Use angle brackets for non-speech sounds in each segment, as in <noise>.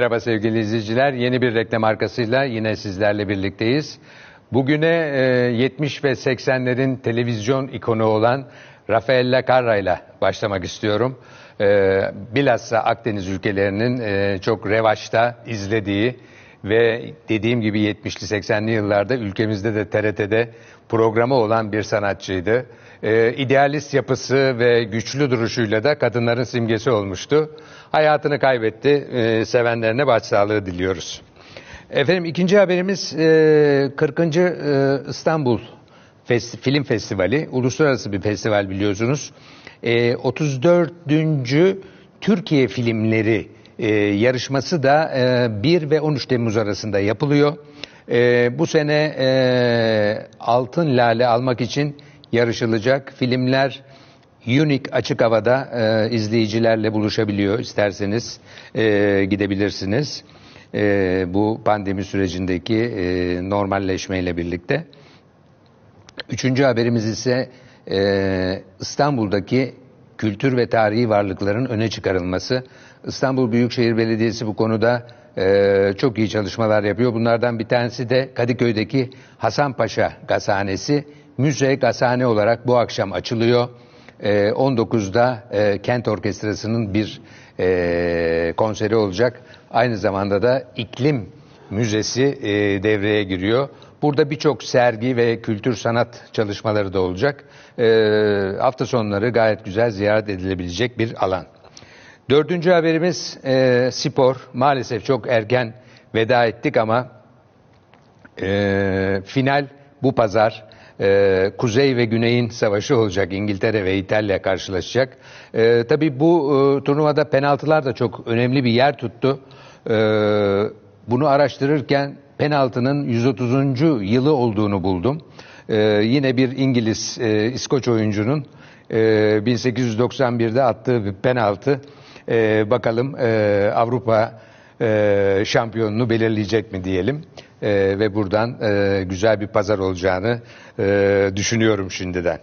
Merhaba sevgili izleyiciler. Yeni bir reklam arkasıyla yine sizlerle birlikteyiz. Bugüne e, 70 ve 80'lerin televizyon ikonu olan Rafaella Carrà ile başlamak istiyorum. E, bilhassa Akdeniz ülkelerinin e, çok revaçta izlediği ve dediğim gibi 70'li 80'li yıllarda ülkemizde de TRT'de programı olan bir sanatçıydı. E, idealist yapısı ve güçlü duruşuyla da kadınların simgesi olmuştu. Hayatını kaybetti. E, sevenlerine başsağlığı diliyoruz. Efendim ikinci haberimiz e, 40. e, İstanbul Festi- Film Festivali. Uluslararası bir festival biliyorsunuz. E, 34. Türkiye filmleri e, yarışması da e, 1 ve 13 Temmuz arasında yapılıyor. E, bu sene e, Altın Lale almak için yarışılacak filmler Unique açık havada e, izleyicilerle buluşabiliyor. İsterseniz e, gidebilirsiniz. E, bu pandemi sürecindeki e, normalleşmeyle birlikte. Üçüncü haberimiz ise e, İstanbul'daki kültür ve tarihi varlıkların öne çıkarılması. İstanbul Büyükşehir Belediyesi bu konuda e, çok iyi çalışmalar yapıyor. Bunlardan bir tanesi de Kadıköy'deki Hasanpaşa Gazhanesi. Müze gazhane olarak bu akşam açılıyor. E, 19'da e, Kent Orkestrası'nın bir e, konseri olacak. Aynı zamanda da iklim müzesi e, devreye giriyor. Burada birçok sergi ve kültür sanat çalışmaları da olacak. E, hafta sonları gayet güzel ziyaret edilebilecek bir alan. Dördüncü haberimiz e, spor. Maalesef çok erken veda ettik ama e, final bu pazar. E, Kuzey ve Güney'in savaşı olacak. İngiltere ve İtalya karşılaşacak. E, tabii bu e, turnuvada penaltılar da çok önemli bir yer tuttu. E, bunu araştırırken penaltının 130. yılı olduğunu buldum. E, yine bir İngiliz, e, İskoç oyuncunun e, 1891'de attığı bir penaltı. E, bakalım e, Avrupa e, şampiyonunu belirleyecek mi diyelim. E, ve buradan e, güzel bir pazar olacağını e, düşünüyorum şimdiden.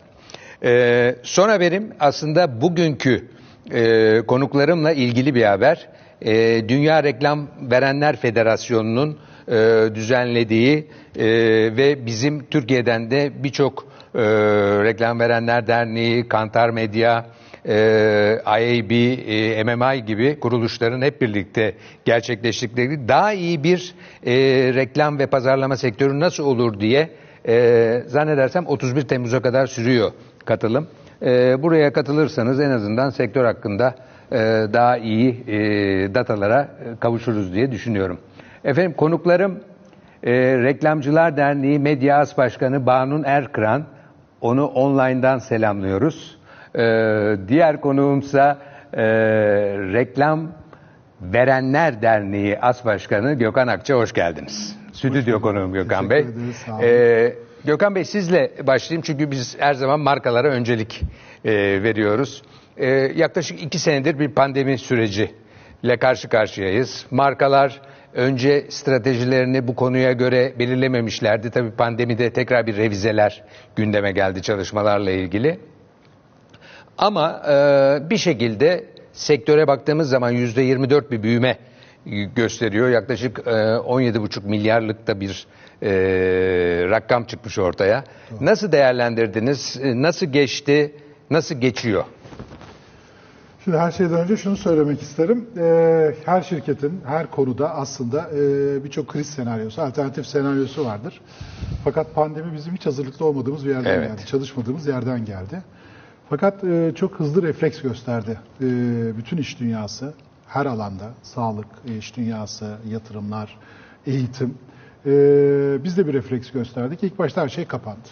E, son haberim aslında bugünkü e, konuklarımla ilgili bir haber. E, Dünya Reklam Verenler Federasyonu'nun e, düzenlediği e, ve bizim Türkiye'den de birçok e, Reklam Verenler Derneği, Kantar Medya, IAB, e, MMI gibi kuruluşların hep birlikte gerçekleştikleri daha iyi bir e, reklam ve pazarlama sektörü nasıl olur diye e, zannedersem 31 Temmuz'a kadar sürüyor katılım. Buraya katılırsanız en azından sektör hakkında daha iyi datalara kavuşuruz diye düşünüyorum. Efendim konuklarım e, Reklamcılar Derneği Medya As Başkanı Banun Erkran. Onu online'dan selamlıyoruz. E, diğer konuğumsa e, Reklam Verenler Derneği As Başkanı Gökhan Akça hoş geldiniz. Stüdyo konuğum Gökhan Bey. Ederiz, sağ olun. E, Gökhan Bey sizle başlayayım çünkü biz her zaman markalara öncelik e, veriyoruz. E, yaklaşık iki senedir bir pandemi süreciyle karşı karşıyayız. Markalar önce stratejilerini bu konuya göre belirlememişlerdi. Tabii pandemide tekrar bir revizeler gündeme geldi çalışmalarla ilgili. Ama e, bir şekilde sektöre baktığımız zaman yüzde 24 bir büyüme gösteriyor. Yaklaşık e, 17,5 milyarlık da bir e, rakam çıkmış ortaya. Nasıl değerlendirdiniz? E, Nasıl geçti? Nasıl geçiyor? Şimdi her şeyden önce şunu söylemek isterim. Ee, her şirketin her konuda aslında e, birçok kriz senaryosu, alternatif senaryosu vardır. Fakat pandemi bizim hiç hazırlıklı olmadığımız bir yerden Evet. geldi. Çalışmadığımız yerden geldi. Fakat e, çok hızlı refleks gösterdi. E, bütün iş dünyası, her alanda, sağlık, iş dünyası, yatırımlar, eğitim. E, biz de bir refleks gösterdik. İlk başta her şey kapandı.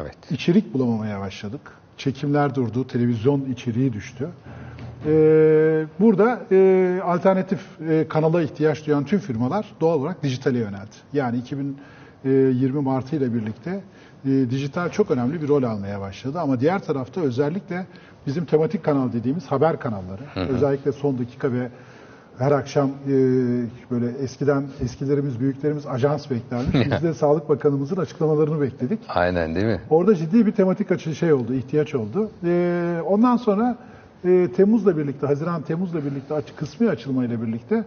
Evet. İçerik bulamamaya başladık. Çekimler durdu, televizyon içeriği düştü. Ee, burada e, alternatif e, kanala ihtiyaç duyan tüm firmalar doğal olarak dijitale yöneldi. Yani 2020 Martı ile birlikte e, dijital çok önemli bir rol almaya başladı. Ama diğer tarafta özellikle bizim tematik kanal dediğimiz haber kanalları, özellikle son dakika ve her akşam e, böyle eskiden eskilerimiz, büyüklerimiz ajans beklermiş. Biz de <laughs> Sağlık Bakanımızın açıklamalarını bekledik. Aynen değil mi? Orada ciddi bir tematik açı şey oldu, ihtiyaç oldu. Ee, ondan sonra e, Temmuz'la birlikte, Haziran Temmuz'la birlikte açı, kısmi açılmayla birlikte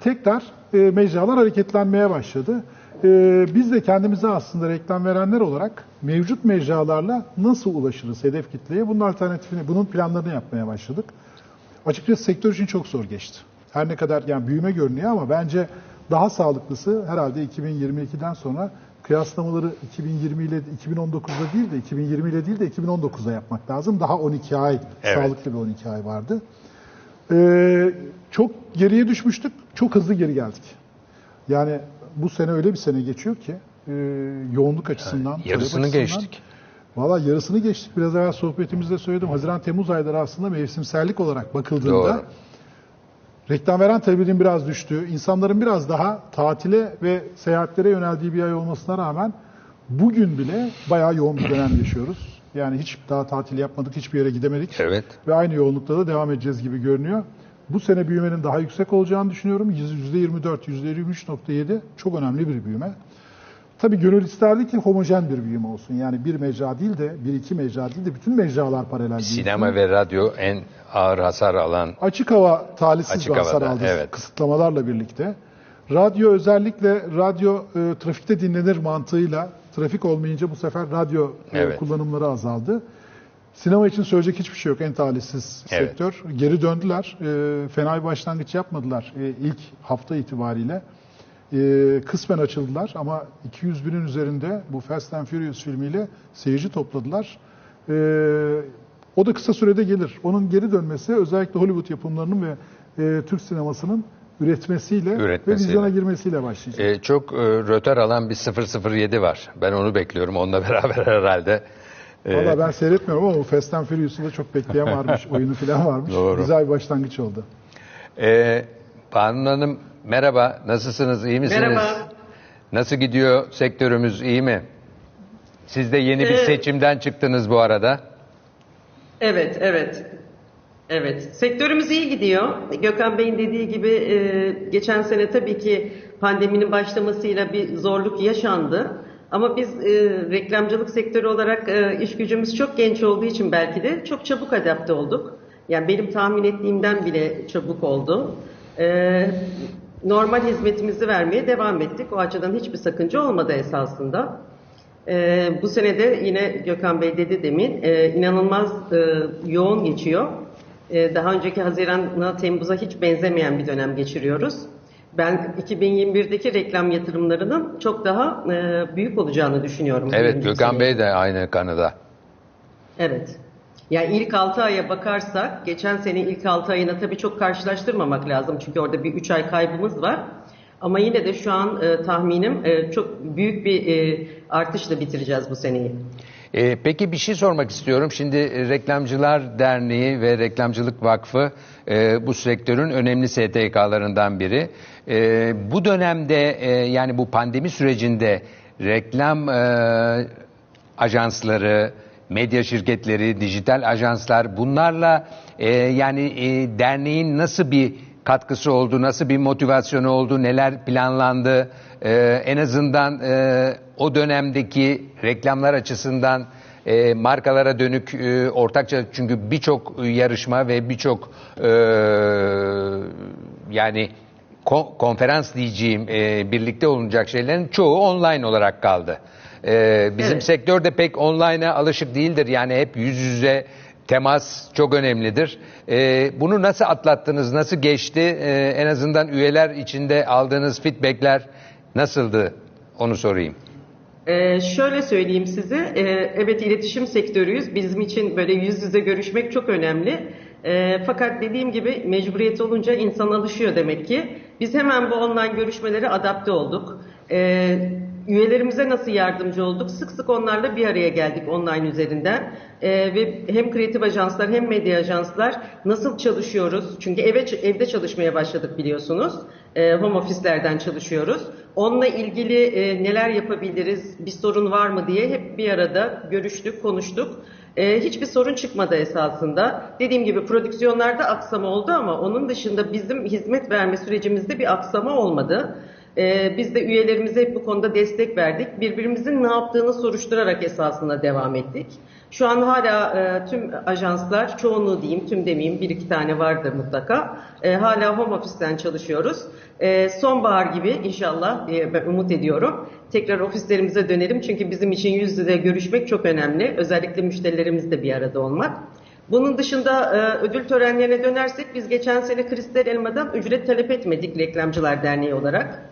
tekrar e, mecralar hareketlenmeye başladı. E, biz de kendimize aslında reklam verenler olarak mevcut mecralarla nasıl ulaşırız hedef kitleye? Bunun alternatifini, bunun planlarını yapmaya başladık. Açıkçası sektör için çok zor geçti. Her ne kadar yani büyüme görünüyor ama bence daha sağlıklısı herhalde 2022'den sonra kıyaslamaları 2020 ile 2019'da değil de 2020 ile değil de 2019'da yapmak lazım. Daha 12 ay, Evet. sağlıklı bir 12 ay vardı. Ee, çok geriye düşmüştük, çok hızlı geri geldik. Yani bu sene öyle bir sene geçiyor ki e, yoğunluk açısından, talep Yarısını açısından- geçtik. Valla yarısını geçtik. Biraz evvel sohbetimizde söyledim. Haziran-Temmuz ayları aslında mevsimsellik olarak bakıldığında Doğru. reklam veren talebinin biraz düştüğü, insanların biraz daha tatile ve seyahatlere yöneldiği bir ay olmasına rağmen bugün bile bayağı yoğun bir dönem yaşıyoruz. Yani hiç daha tatil yapmadık, hiçbir yere gidemedik. Evet. Ve aynı yoğunlukta da devam edeceğiz gibi görünüyor. Bu sene büyümenin daha yüksek olacağını düşünüyorum. %24, %23.7 çok önemli bir büyüme. Tabii gönül isterdi ki homojen bir büyüme olsun. Yani bir mecra değil de, bir iki mecra değil de bütün mecralar paralel büyüsün. Sinema ve radyo en ağır hasar alan Açık hava talihsiz Açık bir hasar havada, aldı evet. kısıtlamalarla birlikte. Radyo özellikle radyo e, trafikte dinlenir mantığıyla trafik olmayınca bu sefer radyo e, Evet. kullanımları azaldı. Sinema için söyleyecek hiçbir şey yok. En talihsiz Evet. sektör. Geri döndüler. E, fena bir başlangıç yapmadılar e, ilk hafta itibariyle. E, kısmen açıldılar ama 200 binin üzerinde bu Fast and Furious filmiyle seyirci topladılar. E, o da kısa sürede gelir. Onun geri dönmesi özellikle Hollywood yapımlarının ve e, Türk sinemasının üretmesiyle, ve Üretmesiyle. vizyona girmesiyle başlayacak. Ee, çok e, röter alan bir 007 var. Ben onu bekliyorum onunla <laughs> beraber herhalde. Ee, Valla ben seyretmiyorum ama Fast and Furious'u da çok bekleyen <laughs> varmış. oyunu falan varmış. Doğru. Güzel bir başlangıç oldu. e, Banu Hanım merhaba, nasılsınız, iyi misiniz? Merhaba. Nasıl gidiyor sektörümüz, iyi mi? Siz de yeni bir Ee, seçimden çıktınız bu arada. Evet, evet. Evet. Sektörümüz iyi gidiyor. Gökhan Bey'in dediği gibi e, geçen sene tabii ki pandeminin başlamasıyla bir zorluk yaşandı. Ama biz e, reklamcılık sektörü olarak e, iş gücümüz çok genç olduğu için belki de çok çabuk adapte olduk. Yani benim tahmin ettiğimden bile çabuk oldu. E, normal hizmetimizi vermeye devam ettik. O açıdan hiçbir sakınca olmadı esasında. Ee, bu sene de yine Gökhan Bey dedi demin e, inanılmaz e, yoğun geçiyor. E, daha önceki Haziran'a Temmuz'a hiç benzemeyen bir dönem geçiriyoruz. Ben 2021'deki reklam yatırımlarının çok daha e, büyük olacağını düşünüyorum. Evet, Gökhan. Bey de aynı kanıda. Evet. Yani ilk 6 aya bakarsak, geçen sene ilk 6 ayına tabii çok karşılaştırmamak lazım. Çünkü orada bir 3 ay kaybımız var. Ama yine de şu an e, tahminim e, çok büyük bir e, artışla bitireceğiz bu seneyi. Ee, peki bir şey sormak istiyorum. Şimdi e, Reklamcılar Derneği ve Reklamcılık Vakfı e, bu sektörün önemli STK'larından biri. E, bu dönemde e, yani bu pandemi sürecinde reklam e, ajansları, medya şirketleri, dijital ajanslar bunlarla e, yani e, derneğin nasıl bir katkısı oldu, nasıl bir motivasyonu oldu, neler planlandı, e, en azından e, o dönemdeki reklamlar açısından e, markalara dönük e, ortakça çünkü birçok yarışma ve birçok e, yani ko- konferans diyeceğim e, birlikte olunacak şeylerin çoğu online olarak kaldı. E, bizim Evet. sektör de pek online'a alışık değildir. Yani hep yüz yüze temas çok önemlidir. E, bunu nasıl atlattınız, nasıl geçti? E, en azından üyeler içinde aldığınız feedbackler nasıldı? Onu sorayım. Ee, şöyle söyleyeyim size, ee, evet iletişim sektörüyüz. Bizim için böyle yüz yüze görüşmek çok önemli. Ee, fakat dediğim gibi mecburiyet olunca insan alışıyor demek ki. Biz hemen bu online görüşmelere adapte olduk. Ee, üyelerimize nasıl yardımcı olduk? Sık sık onlarla bir araya geldik online üzerinden. Ee, ve hem kreatif ajanslar hem medya ajanslar nasıl çalışıyoruz? Çünkü eve evde çalışmaya başladık biliyorsunuz. Ee, home ofislerden çalışıyoruz. Onunla ilgili e, neler yapabiliriz, bir sorun var mı diye hep bir arada görüştük, konuştuk. Ee, hiçbir sorun çıkmadı esasında. Dediğim gibi prodüksiyonlarda aksama oldu ama onun dışında bizim hizmet verme sürecimizde bir aksama olmadı. Ee, biz de üyelerimize hep bu konuda destek verdik. Birbirimizin ne yaptığını soruşturarak esasında devam ettik. Şu an hala e, tüm ajanslar, çoğunluğu diyeyim, tüm demeyeyim, bir iki tane vardır mutlaka. E, hala home office'ten çalışıyoruz. E, sonbahar gibi inşallah diye ben umut ediyorum. Tekrar ofislerimize dönelim çünkü bizim için yüz yüze görüşmek çok önemli. Özellikle müşterilerimizle bir arada olmak. Bunun dışında e, ödül törenlerine dönersek biz geçen sene Kristal Elma'dan ücret talep etmedik Reklamcılar Derneği olarak.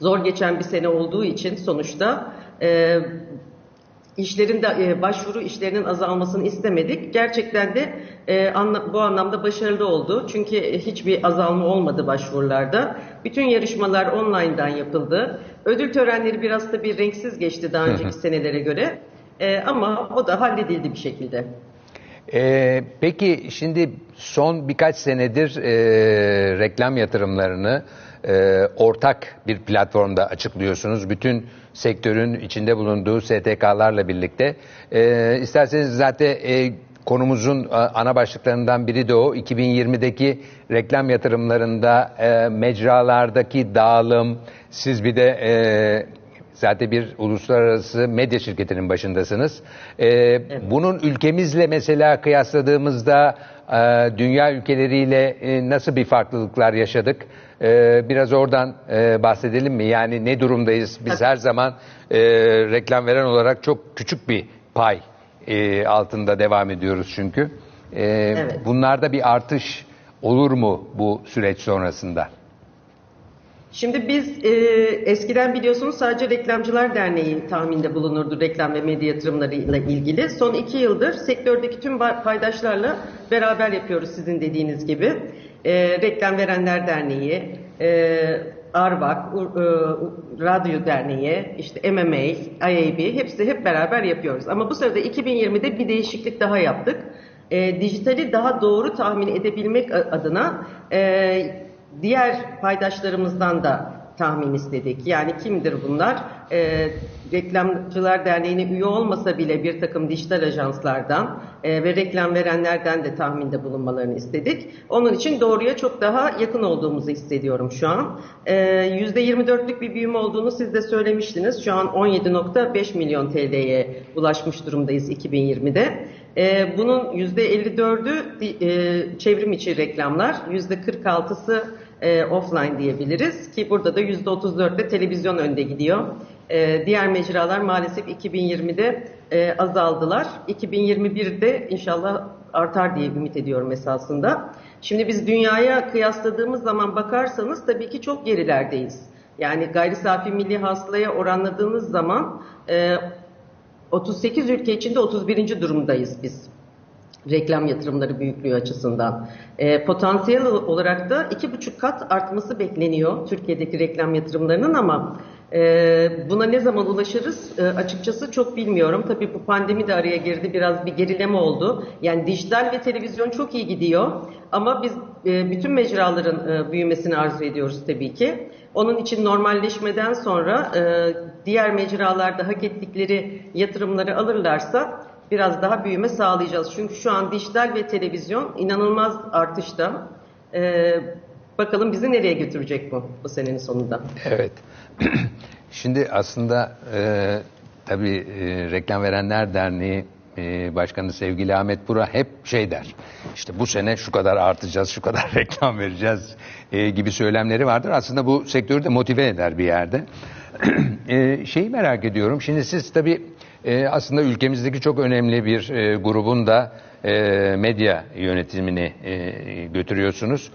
Zor geçen bir sene olduğu için sonuçta e, işlerin de e, başvuru işlerinin azalmasını istemedik. Gerçekten de e, anla- bu anlamda başarılı oldu. Çünkü hiçbir azalma olmadı başvurularda. Bütün yarışmalar online'dan yapıldı. Ödül törenleri biraz da bir renksiz geçti daha önceki senelere göre. E, ama o da halledildi bir şekilde. Ee, peki şimdi son birkaç senedir e, reklam yatırımlarını e, ortak bir platformda açıklıyorsunuz. Bütün sektörün içinde bulunduğu STK'larla birlikte. E, isterseniz zaten e, konumuzun e, ana başlıklarından biri de o. 2020'deki reklam yatırımlarında e, mecralardaki dağılım, siz bir de e, Zaten bir uluslararası medya şirketinin başındasınız. Ee, Bunun ülkemizle mesela kıyasladığımızda e, dünya ülkeleriyle e, nasıl bir farklılıklar yaşadık? Ee, biraz oradan e, bahsedelim mi? Yani ne durumdayız? Biz her zaman e, reklam veren olarak çok küçük bir pay e, altında devam ediyoruz çünkü. Ee, Evet. Bunlarda bir artış olur mu bu süreç sonrasında? Şimdi biz e, eskiden biliyorsunuz sadece Reklamcılar Derneği tahminde bulunurdu reklam ve medya yatırımlarıyla ilgili. Son iki yıldır sektördeki tüm paydaşlarla beraber yapıyoruz sizin dediğiniz gibi. E, Reklam Verenler Derneği, e, Arvak, U- e, Radyo Derneği, işte MMA, IAB hepsi hep beraber yapıyoruz. Ama bu sırada 2020'de bir değişiklik daha yaptık. E, dijitali daha doğru tahmin edebilmek adına e, diğer paydaşlarımızdan da tahmin istedik. Yani kimdir bunlar? Ee, Reklamcılar Derneği'ne üye olmasa bile bir takım dijital ajanslardan e, ve reklam verenlerden de tahminde bulunmalarını istedik. Onun için doğruya çok daha yakın olduğumuzu hissediyorum şu an. Ee, %24'lük bir büyüme olduğunu siz de söylemiştiniz. Şu an 17.5 milyon TL'ye ulaşmış durumdayız 2020'de. Ee, bunun %54'ü di- e, çevrim içi reklamlar, %46'sı e, offline diyebiliriz ki burada da %34'te televizyon önde gidiyor. E, diğer mecralar maalesef 2020'de e, azaldılar. 2021'de inşallah artar diye ümit ediyorum esasında. Şimdi biz dünyaya kıyasladığımız zaman bakarsanız tabii ki çok gerilerdeyiz. Yani gayri safi milli hasılaya oranladığınız zaman e, 38 ülke içinde 31. durumdayız biz reklam yatırımları büyüklüğü açısından. E, potansiyel olarak da iki buçuk kat artması bekleniyor Türkiye'deki reklam yatırımlarının ama e, buna ne zaman ulaşırız e, açıkçası çok bilmiyorum. Tabii bu pandemi de araya girdi biraz bir gerileme oldu. Yani dijital ve televizyon çok iyi gidiyor ama biz e, bütün mecraların e, büyümesini arzu ediyoruz tabii ki. Onun için normalleşmeden sonra e, diğer mecralarda hak ettikleri yatırımları alırlarsa biraz daha büyüme sağlayacağız. Çünkü şu an dijital ve televizyon inanılmaz artışta. Ee, bakalım bizi nereye götürecek bu bu senenin sonunda. Evet. <clears throat> Şimdi aslında e, tabii e, Reklam Verenler Derneği e, Başkanı sevgili Ahmet Bura hep şey der. İşte bu sene şu kadar artacağız, şu kadar <laughs> reklam vereceğiz e, gibi söylemleri vardır. Aslında bu sektörü de motive eder bir yerde. <clears throat> e, şeyi merak ediyorum. Şimdi siz tabii e, aslında ülkemizdeki çok önemli bir e, grubun da e, medya yönetimini götürüyorsunuz.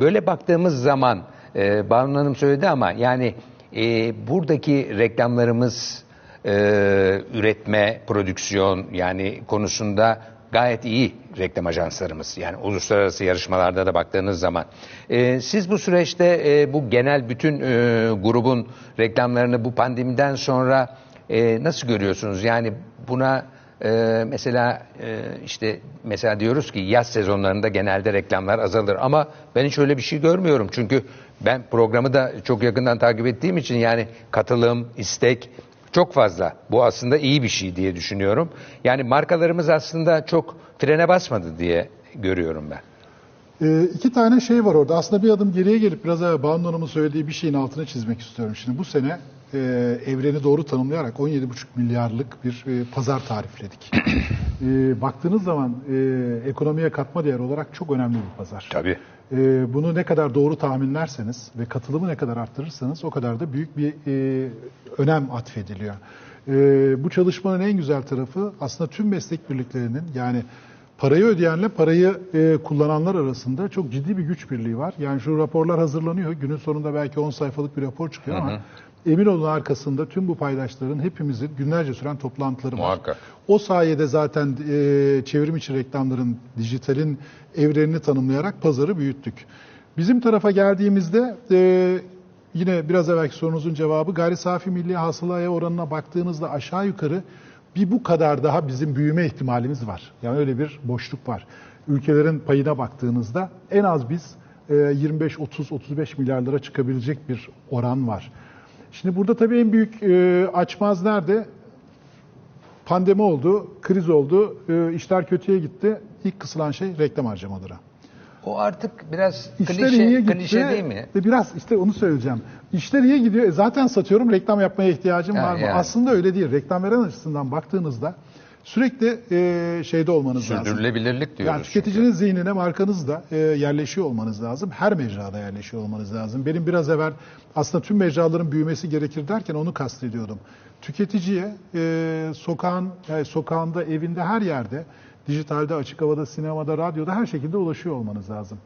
Böyle baktığımız zaman e, Banu Hanım söyledi ama yani buradaki reklamlarımız üretme, prodüksiyon yani konusunda gayet iyi reklam ajanslarımız. Yani uluslararası yarışmalarda da baktığınız zaman. E, siz bu süreçte e, bu genel bütün e, grubun reklamlarını bu pandemiden sonra e, nasıl görüyorsunuz? Yani buna e, mesela e, işte mesela diyoruz ki yaz sezonlarında genelde reklamlar azalır ama ben hiç öyle bir şey görmüyorum. Çünkü ben programı da çok yakından takip ettiğim için yani katılım, istek çok fazla. Bu aslında iyi bir şey diye düşünüyorum. Yani markalarımız aslında çok frene basmadı diye görüyorum ben. Ee, iki tane şey var orada. Aslında bir adım geriye gelip biraz evvel Banu Hanım'ın söylediği bir şeyin altını çizmek istiyorum. Şimdi bu sene e, evreni doğru tanımlayarak 17,5 milyarlık bir e, pazar tarifledik. <coughs> E, baktığınız zaman e, ekonomiye katma değer olarak çok önemli bir pazar. Tabii. E, bunu ne kadar doğru tahminlerseniz ve katılımı ne kadar arttırırsanız o kadar da büyük bir e, önem atfediliyor. E, bu çalışmanın en güzel tarafı aslında tüm meslek birliklerinin yani parayı ödeyenle parayı e, kullananlar arasında çok ciddi bir güç birliği var. Yani şu raporlar hazırlanıyor. Günün sonunda belki 10 sayfalık bir rapor çıkıyor ama emin olun arkasında tüm bu paydaşların hepimizin günlerce süren toplantıları var. Muhakkak. O sayede zaten e, çevrim içi reklamların, dijitalin evrenini tanımlayarak pazarı büyüttük. Bizim tarafa geldiğimizde e, yine biraz evvelki sorunuzun cevabı gayri safi milli hasılaya oranına baktığınızda aşağı yukarı bir bu kadar daha bizim büyüme ihtimalimiz var. Yani öyle bir boşluk var. Ülkelerin payına baktığınızda en az biz e, 25-30-35 milyarlara çıkabilecek bir oran var. Şimdi burada tabii en büyük e, açmaz nerede? Pandemi oldu, kriz oldu, e, işler kötüye gitti. İlk kısılan şey reklam harcamaları. O artık biraz İşler klişe, iyiye gitti. klişe değil mi? Ve biraz işte onu söyleyeceğim. İşler iyiye gidiyor. E zaten satıyorum, reklam yapmaya ihtiyacım Ha, var mı? yani. Aslında öyle değil. Reklam veren açısından baktığınızda sürekli e, şeyde olmanız lazım. Sürdürülebilirlik diyoruz. Yani tüketicinin zihnine markanızda e, yerleşiyor olmanız lazım. Her mecrada yerleşiyor olmanız lazım. Benim biraz evvel aslında tüm mecraların büyümesi gerekir derken onu kastediyordum. Tüketiciye e, sokağın, yani sokağında, evinde, her yerde, dijitalde, açık havada, sinemada, radyoda her şekilde ulaşıyor olmanız lazım.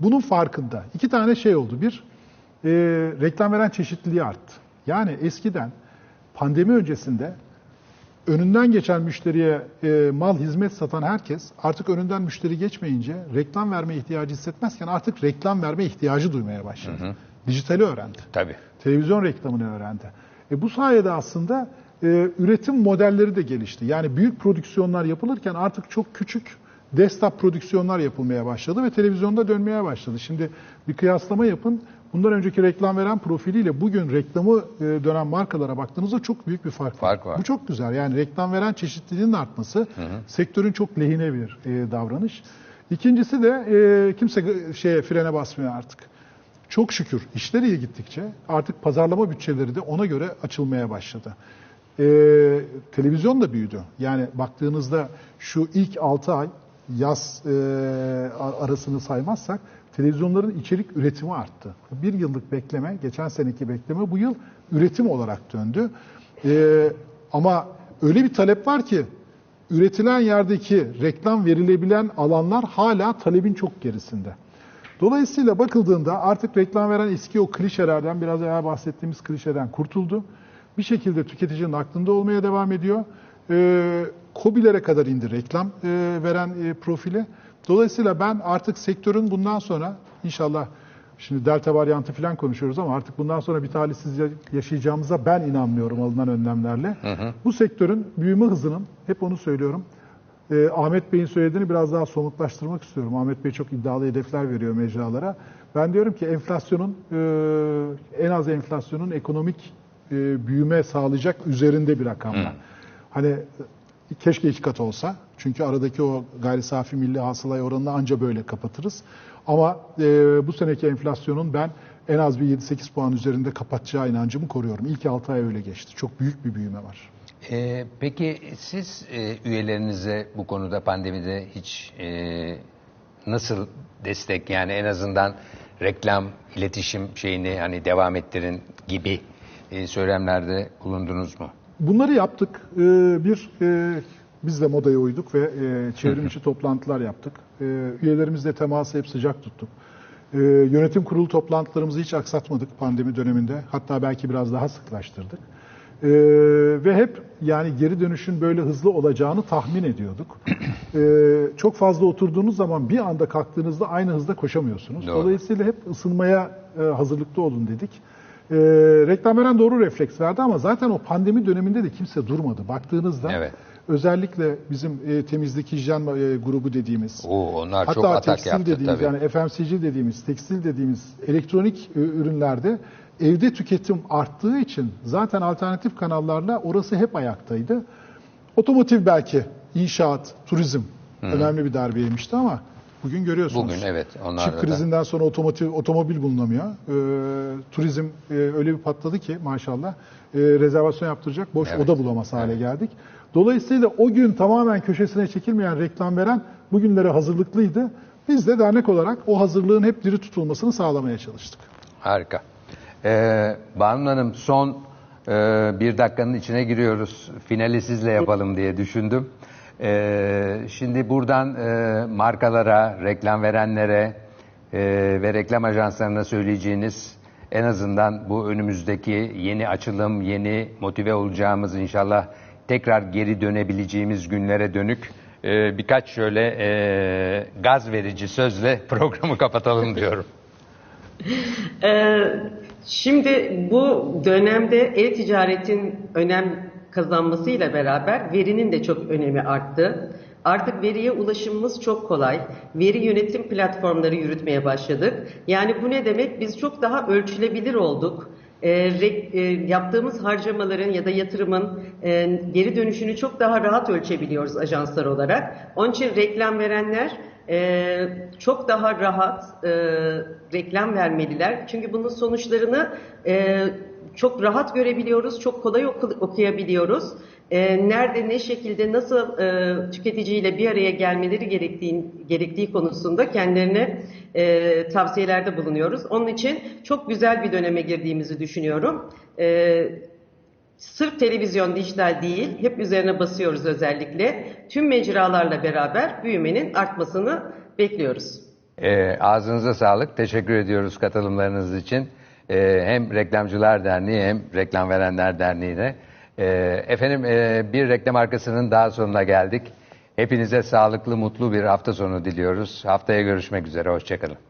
Bunun farkında. iki tane şey oldu. Bir, e, reklam veren çeşitliliği arttı. Yani eskiden pandemi öncesinde önünden geçen müşteriye e, mal hizmet satan herkes artık önünden müşteri geçmeyince reklam verme ihtiyacı hissetmezken artık reklam verme ihtiyacı duymaya başladı. Dijitali öğrendi. Tabii. Televizyon reklamını öğrendi. E, bu sayede aslında e, üretim modelleri de gelişti. Yani büyük prodüksiyonlar yapılırken artık çok küçük desktop prodüksiyonlar yapılmaya başladı ve televizyonda dönmeye başladı. Şimdi bir kıyaslama yapın. Bundan önceki reklam veren profiliyle bugün reklamı e, dönen markalara baktığınızda çok büyük bir fark, Fark var. Bu çok güzel. Yani reklam veren çeşitliliğin artması sektörün çok lehine bir e, davranış. İkincisi de e, kimse şeye frene basmıyor artık. Çok şükür işler iyi gittikçe artık pazarlama bütçeleri de ona göre açılmaya başladı. Televizyon da büyüdü. Yani baktığınızda şu ilk 6 ay yaz e, ar- arasını saymazsak televizyonların içerik üretimi arttı. Bir yıllık bekleme, geçen seneki bekleme bu yıl üretim olarak döndü. Ee, ama öyle bir talep var ki üretilen yerdeki reklam verilebilen alanlar hala talebin çok gerisinde. Dolayısıyla bakıldığında artık reklam veren eski o klişelerden biraz evvel bahsettiğimiz klişeden kurtuldu. Bir şekilde tüketicinin aklında olmaya devam ediyor. Ee, KOBİ'lere kadar indi reklam e, veren e, profili. Dolayısıyla ben artık sektörün bundan sonra inşallah şimdi delta varyantı falan konuşuyoruz ama artık bundan sonra bir talihsiz ya- yaşayacağımıza ben inanmıyorum alınan önlemlerle. Bu sektörün büyüme hızının hep onu söylüyorum. Ee, Ahmet Bey'in söylediğini biraz daha somutlaştırmak istiyorum. Ahmet Bey çok iddialı hedefler veriyor mecralara. Ben diyorum ki enflasyonun e, en az enflasyonun ekonomik e, büyüme sağlayacak üzerinde bir rakamla. Hani e, keşke iki kat olsa. Çünkü aradaki o gayri safi milli hasılaya oranını anca böyle kapatırız. Ama e, bu seneki enflasyonun ben en az bir 7-8 puan üzerinde kapatacağı inancımı koruyorum. İlk 6 ay öyle geçti. Çok büyük bir büyüme var. Ee, peki siz e, üyelerinize bu konuda pandemide hiç e, nasıl destek yani en azından reklam, iletişim şeyini hani devam ettirin gibi e, söylemlerde bulundunuz mu? Bunları yaptık. Ee, Bir, e, biz de modaya uyduk ve e, çevrim içi toplantılar yaptık. E, Üyelerimizle teması hep sıcak tuttuk. E, Yönetim kurulu toplantılarımızı hiç aksatmadık pandemi döneminde. Hatta belki biraz daha sıklaştırdık. E, Ve hep yani geri dönüşün böyle hızlı olacağını tahmin ediyorduk. E, Çok fazla oturduğunuz zaman bir anda kalktığınızda aynı hızda koşamıyorsunuz. Doğru. Dolayısıyla hep ısınmaya e, hazırlıklı olun dedik. E, reklam veren doğru refleks verdi ama zaten o pandemi döneminde de kimse durmadı. Baktığınızda Evet. özellikle bizim e, temizlik hijyen e, grubu dediğimiz, Oo, onlar hatta çok atak tekstil yaptı dediğimiz tabii. yani FMCG dediğimiz, tekstil dediğimiz elektronik e, ürünlerde evde tüketim arttığı için zaten alternatif kanallarla orası hep ayaktaydı. Otomotiv belki, inşaat, turizm önemli bir darbe yemişti ama Bugün görüyorsunuz. Bugün evet, onlarda Çip da. krizinden sonra otomotiv, otomobil bulunamıyor. Ee, turizm e, öyle bir patladı ki maşallah e, rezervasyon yaptıracak boş Evet. oda bulamaz hale geldik. Dolayısıyla o gün tamamen köşesine çekilmeyen reklam veren bugünlere hazırlıklıydı. Biz de dernek olarak o hazırlığın hep diri tutulmasını sağlamaya çalıştık. Harika. Ee, Banu Hanım son e, bir dakikanın içine giriyoruz. Finali sizle yapalım diye düşündüm. Ee, şimdi buradan e, markalara, reklam verenlere e, ve reklam ajanslarına söyleyeceğiniz en azından bu önümüzdeki yeni açılım, yeni motive olacağımız inşallah tekrar geri dönebileceğimiz günlere dönük e, birkaç şöyle e, gaz verici sözle <laughs> programı kapatalım diyorum. Ee, şimdi bu dönemde e-ticaretin önem kazanmasıyla beraber verinin de çok önemi arttı. Artık veriye ulaşımımız çok kolay. Veri yönetim platformları yürütmeye başladık. Yani bu ne demek? Biz çok daha ölçülebilir olduk. Ee, re- e, yaptığımız harcamaların ya da yatırımın e, geri dönüşünü çok daha rahat ölçebiliyoruz ajanslar olarak. Onun için reklam verenler e, çok daha rahat e, reklam vermeliler. Çünkü bunun sonuçlarını e, çok rahat görebiliyoruz, çok kolay oku- okuyabiliyoruz. E, nerede, ne şekilde, nasıl e, tüketiciyle bir araya gelmeleri gerektiği, gerektiği konusunda kendilerine e, tavsiyelerde bulunuyoruz. Onun için çok güzel bir döneme girdiğimizi düşünüyorum. E, Sırf televizyon dijital değil, hep üzerine basıyoruz özellikle. Tüm mecralarla beraber büyümenin artmasını bekliyoruz. E, ağzınıza sağlık. Teşekkür ediyoruz katılımlarınız için. E, hem Reklamcılar Derneği hem Reklam Verenler Derneği'ne. E, efendim e, bir reklam arkasının daha sonuna geldik. Hepinize sağlıklı, mutlu bir hafta sonu diliyoruz. Haftaya görüşmek üzere. Hoşçakalın.